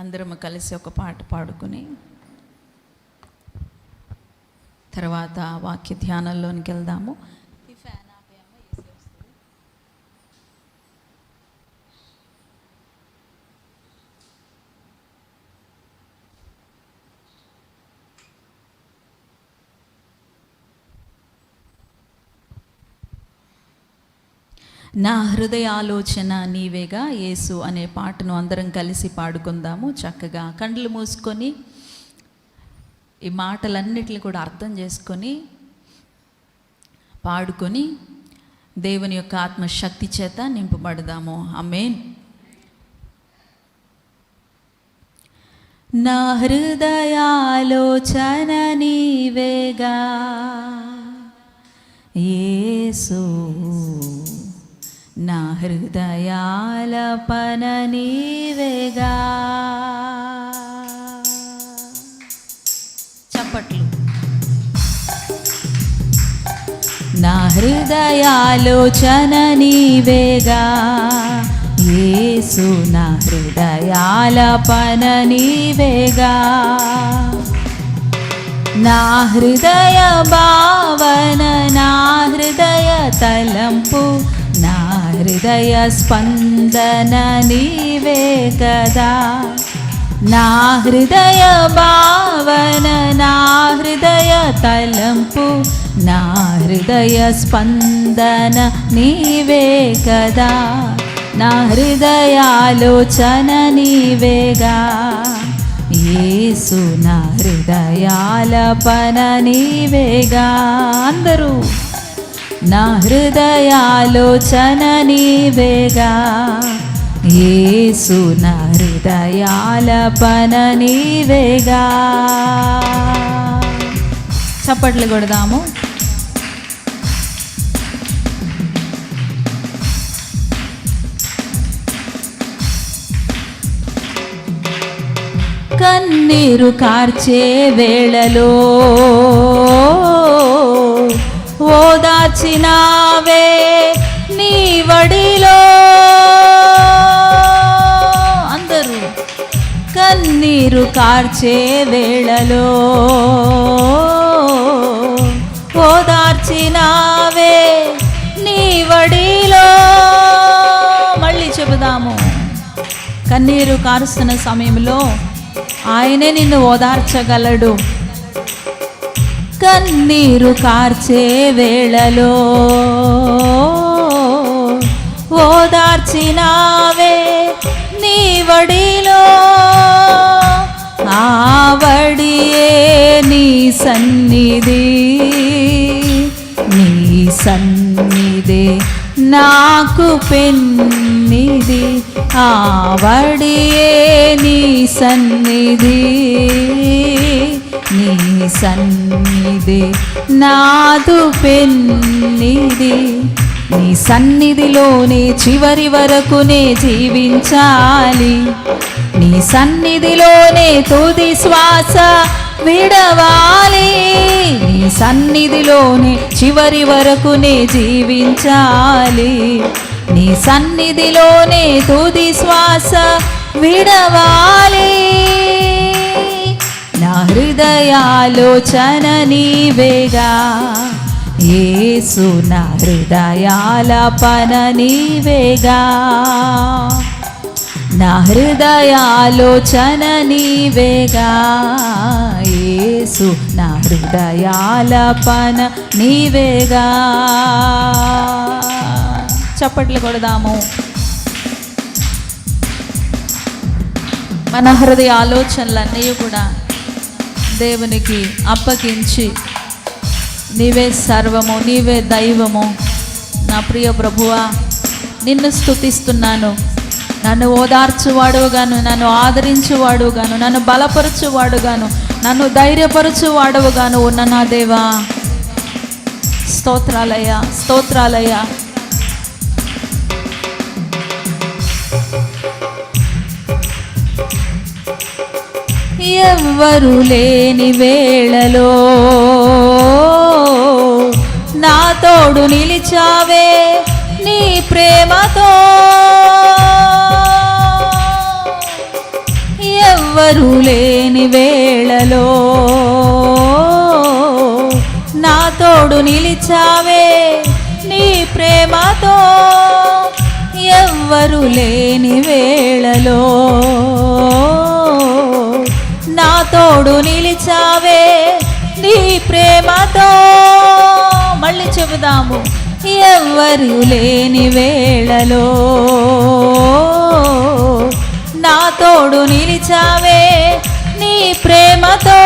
అందరము కలిసి ఒక పాట పాడుకుని తర్వాత వాక్య ధ్యానంలోనికి వెళ్దాము. నా హృదయ ఆలోచన నీవేగా యేసు అనే పాటను అందరం కలిసి పాడుకుందాము చక్కగా. కండ్లు మూసుకొని ఈ మాటలన్నిటిని కూడా అర్థం చేసుకొని పాడుకొని దేవుని యొక్క ఆత్మశక్తి చేత నింపబడదాము. అమేన్ నా హృదయాలోచన నీవేగా యేసు నా హృదయాల పన నీవేగా. చప్పట్లు. నా హృదయాలోచన నీవేగా. ఏసు నా హృదయాల పన నీవేగా. నా హృదయ భావన నా హృదయ తలంపు హృదయ స్పందన నీవే కదా. నా హృదయ భావన నా హృదయ తలంపు నా హృదయ స్పందన నీవే కదా. నా హృదయాలోచన నీవేగా. ఏసు నా హృదయాలపన నీవేగా. అందరూ నా హృదయాలోచన నీవేగా. ఏసు నా హృదయాలపన నీవేగా. చప్పట్లు కొడదాము. కన్నీరు కార్చే వేళలో ఓదార్చినావే నీ వడిలో. అందరూ కన్నీరు కార్చే వేళలో. ఓదార్చినావే నీ వడిలో. మళ్ళీ చెబుదాము. కన్నీరు కారుస్తున్న సమయంలో ఆయనే నిన్ను ఓదార్చగలడు. కన్నీరు కార్చే వేళలో ఓదార్చినావే నీ వడిలో. ఆవడియే నీ సన్నిధి నీ సన్నిధి నాకు పెన్నిది. ఆవడియే నీ సన్నిధి. నీ సన్నిధి నాదు పెన్నిది. నీ సన్నిధిలోనే చివరి వరకునే జీవించాలి. నీ సన్నిధిలోనే తుది శ్వాస విడవాలి. నీ సన్నిధిలోనే చివరి వరకునే జీవించాలి. నీ సన్నిధిలోనే తుది శ్వాస విడవాలి. నా హృదయాలోచన నీవేగా. ఏసు నా హృదయాలపన నీవేగా. నా హృదయాలోచన నీవేగా. ఏసు నా హృదయాలపన నీవేగా. చప్పట్లు కొడదాము. మన హృదయ ఆలోచనలన్నీ కూడా దేవునికి అప్పగించి నీవే సర్వము నీవే దైవము. నా ప్రియ ప్రభువా నిన్ను స్తుతిస్తున్నాను. నన్ను ఓదార్చువాడుగాను నన్ను ఆదరించువాడుగాను నన్ను బలపరచువాడుగాను నన్ను ధైర్యపరచువాడుగాను ఉన్న నా దేవా. స్తోత్రాలయ స్తోత్రాలయ ఎవ్వరు లేని వేళలో నా తోడు నిలిచావే నీ ప్రేమతో. ఎవ్వరు లేని వేళలో నా తోడు నిలిచావే నీ ప్రేమతో. ఎవ్వరు లేని వేళలో తోడు నిలిచావే నీ ప్రేమతో. మళ్ళీ చెబుదాము ఎవ్వరు లేని వేళలో. నా తోడు నిలిచావే నీ ప్రేమతో.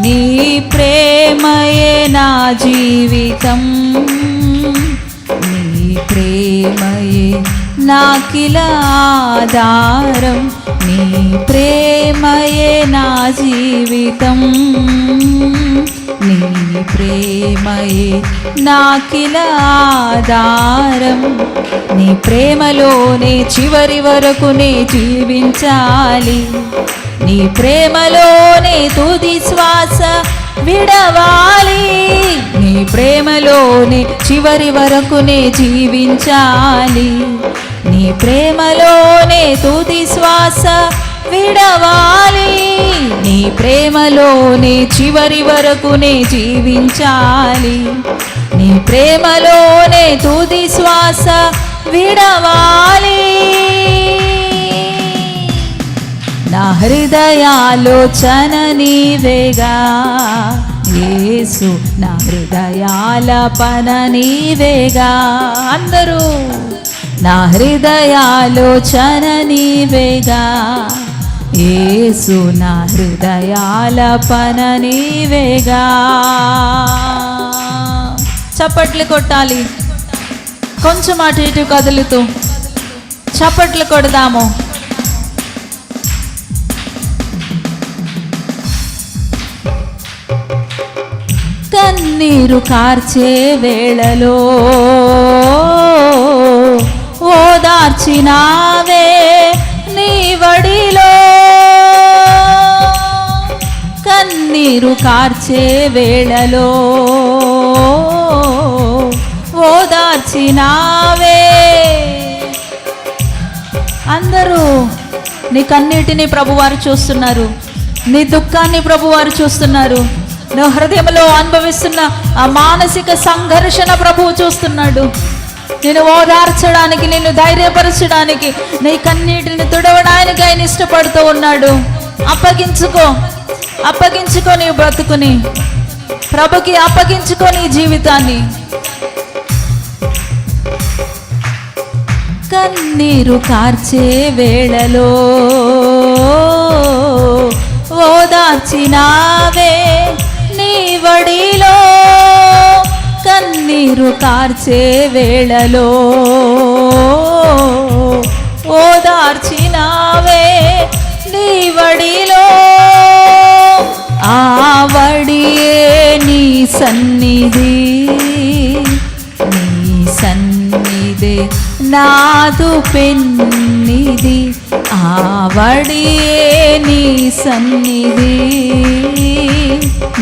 నీ ప్రేమయే నా జీవితం. నీ ప్రేమయే నాకిల ఆధారం నీ ప్రేమయే నా జీవితం. నీ ప్రేమయే నాకిల ఆధారం. నీ ప్రేమలోనే చివరి వరకు నే జీవించాలి. నీ ప్రేమలోనే తుది శ్వాస విడవాలి. నీ ప్రేమలోనే చివరి వరకు నే జీవించాలి. నీ ప్రేమలోనే తుది శ్వాస విడవాలి. నీ ప్రేమలోనే చివరి వరకు నే జీవించాలి. నీ ప్రేమలోనే తుది శ్వాస విడవాలి. నా హృదయాలోచన నీవేగా. యేసు నా హృదయాలపన నీవేగా. అందరూ నా హృదయాలోచన నీవేగా. యేసు నా హృదయాలపన నీవేగా. చప్పట్లు కొట్టాలి. కొంచెం అటు ఇటు కదులుతూ చప్పట్లు కొడదాము. కన్నీరు కార్చే వేళలో ఓదార్చినావే. నీ వడిలో. కన్నీరు కార్చే వేళలో. ఓదార్చినావే అందరూ నీ కన్నీటిని ప్రభువారు చూస్తున్నారు. నీ దుఃఖాన్ని ప్రభువారు చూస్తున్నారు. నువ్వు హృదయంలో అనుభవిస్తున్న ఆ మానసిక సంఘర్షణ ప్రభువు చూస్తున్నాడు. నేను ఓదార్చడానికి నిన్ను ధైర్యపరచడానికి నీ కన్నీటిని తుడవడానికి ఆయన ఇష్టపడుతూ ఉన్నాడు. అప్పగించుకో అప్పగించుకో నీ బ్రతుకుని. ప్రభుకి అప్పగించుకో నీ జీవితాన్ని. కన్నీరు కార్చే వేళలో ఓదార్చినావే నీ వడిలో కార్చే వేళలో ఓదార్చినావే నీ వడిలో. ఆ వడియే నీ సన్నిధి నీ సన్నిధి నాదు పెన్నిది. ఆవడియే నీ సన్నిధి.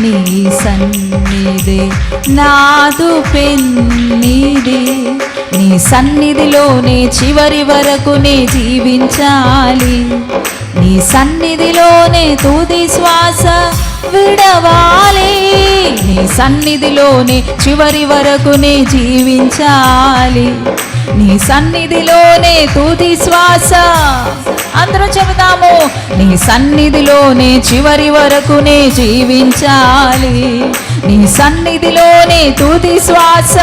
నీ సన్నిధి నాదు పెన్నిది నీ సన్నిధిలోనే చివరి వరకు నే జీవించాలి. నీ సన్నిధిలోనే తుది శ్వాస విడవాలి. నీ సన్నిధిలోనే చివరి వరకు నే జీవించాలి. నీ సన్నిధిలోనే తుది శ్వాస అందరూ చెబుతాము నీ సన్నిధిలోనే చివరి వరకునే జీవించాలి. నీ సన్నిధిలోనే తుది శ్వాస.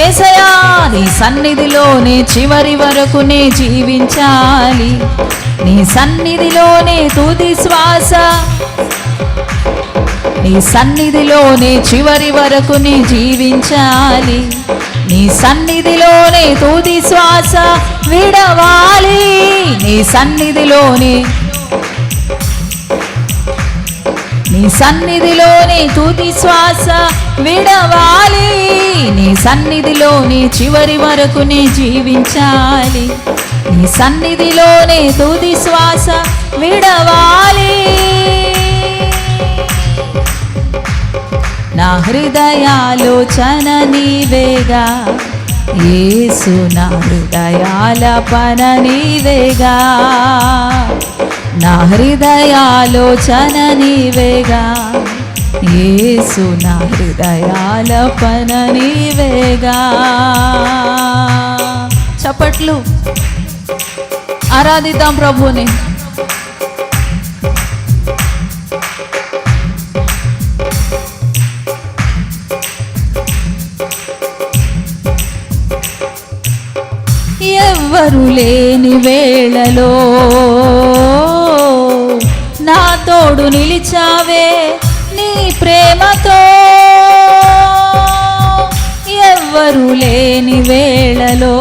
ఏసయా నీ సన్నిధిలోనే చివరి వరకునే జీవించాలి. నీ సన్నిధిలోనే తుది శ్వాస. నీ సన్నిధిలోనే చివరి వరకునే జీవించాలి. నీ సన్నిధిలోనే తుది శ్వాస విడవాలి. నీ సన్నిధిలోనే. నీ సన్నిధిలోనే తుది శ్వాస విడవాలి. నీ సన్నిధిలోనే చివరి వరకు నీ జీవించాలి. నీ సన్నిధిలోనే తుది శ్వాస విడవాలి. నా హృదయాలోచన నీవేగా. ఏసు నా హృదయాల పన నీవేగా. నా హృదయాలోచన నీవేగా. ఏసు నా హృదయాల పన నీవేగా. చప్పట్లు. ఆరాధిద్దాం ప్రభుని ఎవ్వరు లేని వేళలో నా తోడు నిలిచావే నీ ప్రేమతో. ఎవ్వరు లేని వేళలో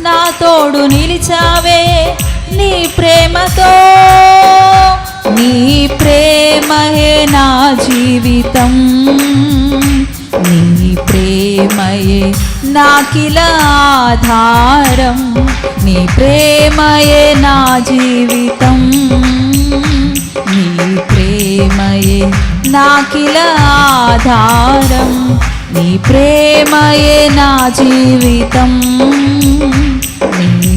నా తోడు నిలిచావే నీ ప్రేమతో. నీ ప్రేమయే నా జీవితం నీ ప్రేమయే నాకిల ఆధారం నీ ప్రేమయే నా జీవితం. నీ ప్రేమయే నాకిల ఆధారం నీ ప్రేమయే నా జీవితం.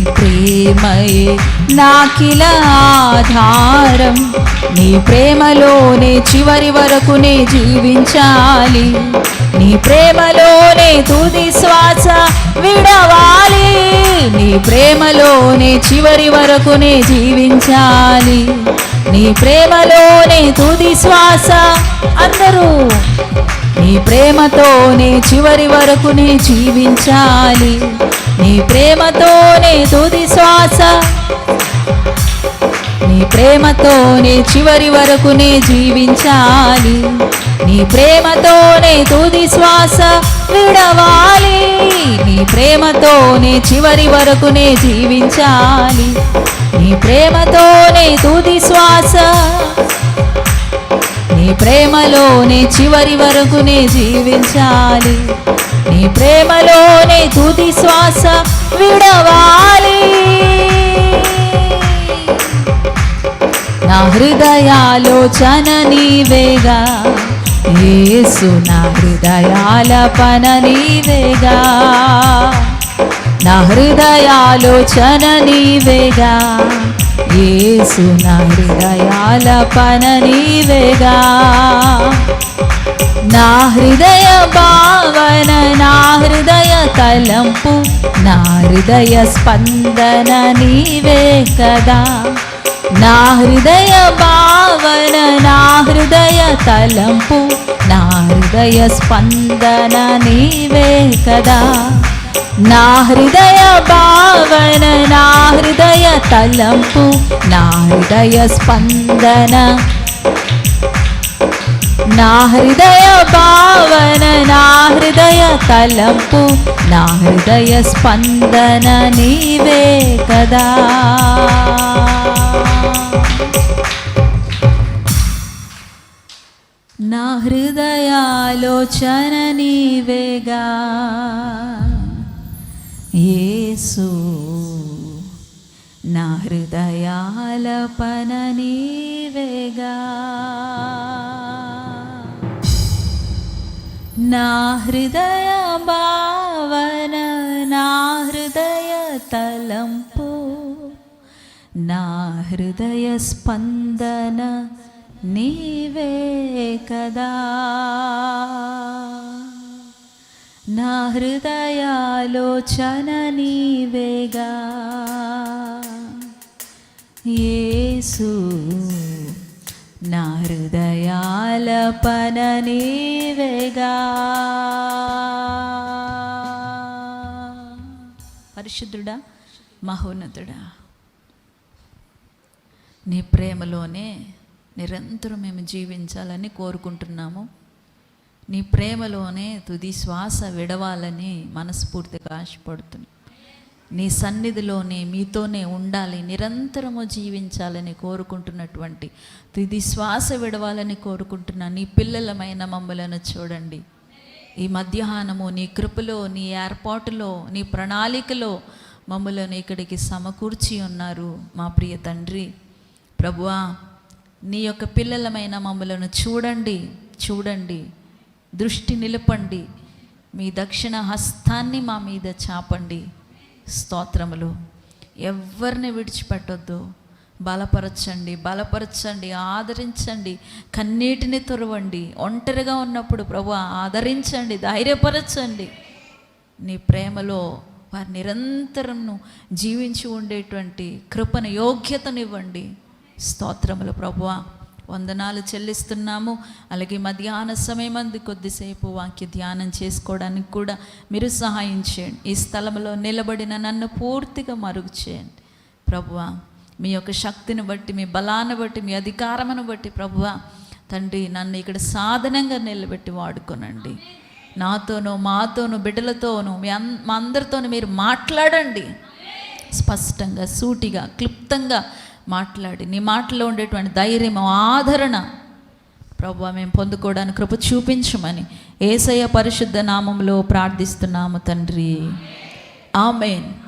ప్రేమయే నాకిల ఆధారం. నీ ప్రేమలోనే చివరి వరకు నే జీవించాలి. నీ ప్రేమలోనే తుది శ్వాస విడవాలి. నీ ప్రేమలోనే చివరి వరకు నే జీవించాలి. నీ ప్రేమలోనే తుది శ్వాస అందరూ. నీ ప్రేమతోనే చివరి వరకు నే జీవించాలి. నీ ప్రేమతోనే తుది శ్వాస. నీ ప్రేమతోనే చివరి వరకు నే జీవించాలి. నీ ప్రేమతోనే తుది శ్వాస విడవాలి. నీ ప్రేమతోనే చివరి వరకు నే జీవించాలి. నీ ప్రేమతోనే తుది శ్వాస. నీ ప్రేమలోనే చివరి వరకు నే జీవించాలి. నీ ప్రేమలోనే తుది శ్వాస విడవాలి. నా హృదయాలోచన నీవేగా. యేసు నా హృదయాల పన నీవేగా. నా హృదయాలోచన నీవేగా. యేసు నా హృదయాల పన నీవేగా. నా హృదయ భావన నా హృదయ తలంపు నా హృదయ స్పందన నీవే కదా. నా హృదయ భావన నా హృదయ తలంపు నా హృదయ స్పందన నీవే కదా. నా హృదయ భావన నా హృదయ తలంపు నా హృదయ స్పందన నా హృదయ భావన నా హృదయ తలంపు నా హృదయ స్పందన నీవే కదా. నా హృదయాలోచన నీవేగా యేసు నా హృదయాలపన నీవేగా నా హృదయ భావన నా హృదయ తలంపు నా హృదయ స్పందన నీవే కదా. నా హృదయాలోచన నీవేగా. యేసు నా హృదయాలపన నీవేగా పరిశుద్ధుడా మహోన్నతుడా నీ ప్రేమలోనే నిరంతరం మేము జీవించాలని కోరుకుంటున్నాము. నీ ప్రేమలోనే తుది శ్వాస విడవాలని మనస్ఫూర్తిగా ఆశపడుతున్నాం. నీ సన్నిధిలోనే మీతోనే ఉండాలి నిరంతరము జీవించాలని కోరుకుంటున్నటువంటి తుది శ్వాస విడవాలని కోరుకుంటున్న నీ పిల్లలమైన మమ్మలను చూడండి. ఈ మధ్యాహ్నము నీ కృపలో నీ ఏర్పాటులో నీ ప్రణాళికలో మమ్మలను ఇక్కడికి సమకూర్చి ఉన్నారు మా ప్రియ తండ్రి. ప్రభువా నీ యొక్క పిల్లలమైన మమ్మలను చూడండి చూడండి దృష్టి నిలపండి మీ దక్షిణ హస్తాన్ని మా మీద చాపండి. స్తోత్రములు. ఎవరిని విడిచిపెట్టొద్దు. బలపరచండి బలపరచండి ఆదరించండి కన్నీటిని తురవండి ఒంటరిగా ఉన్నప్పుడు ప్రభు ఆదరించండి ధైర్యపరచండి. నీ ప్రేమలో వారి నిరంతరం జీవించి ఉండేటువంటి కృపను యోగ్యతనివ్వండి స్తోత్రములు ప్రభువా వందనాలు చెల్లిస్తున్నాము. అలాగే మధ్యాహ్న సమయం అందు కొద్దిసేపు వాక్య ధ్యానం చేసుకోవడానికి కూడా మీరు సహాయం చేయండి. ఈ స్థలంలో నిలబడిన నన్ను పూర్తిగా మరుగు చేయండి ప్రభువా మీ యొక్క శక్తిని బట్టి మీ బలాన్ని బట్టి మీ అధికారమును బట్టి ప్రభువా తండ్రి నన్ను ఇక్కడ సాధనంగా నిలబెట్టి వాడుకోనండి. నాతోనూ మాతోనూ బిడ్డలతోనూ మీ అన్ మా అందరితోనూ మీరు మాట్లాడండి. స్పష్టంగా సూటిగా క్లుప్తంగా మాట్లాడి నీ మాటలో ఉండేటువంటి ధైర్యం ఆదరణ ప్రభు మేము పొందుకోవడానికి కృప చూపించమని ఏసయ్య పరిశుద్ధ నామంలో ప్రార్థిస్తున్నాము తండ్రి. ఆమెన్.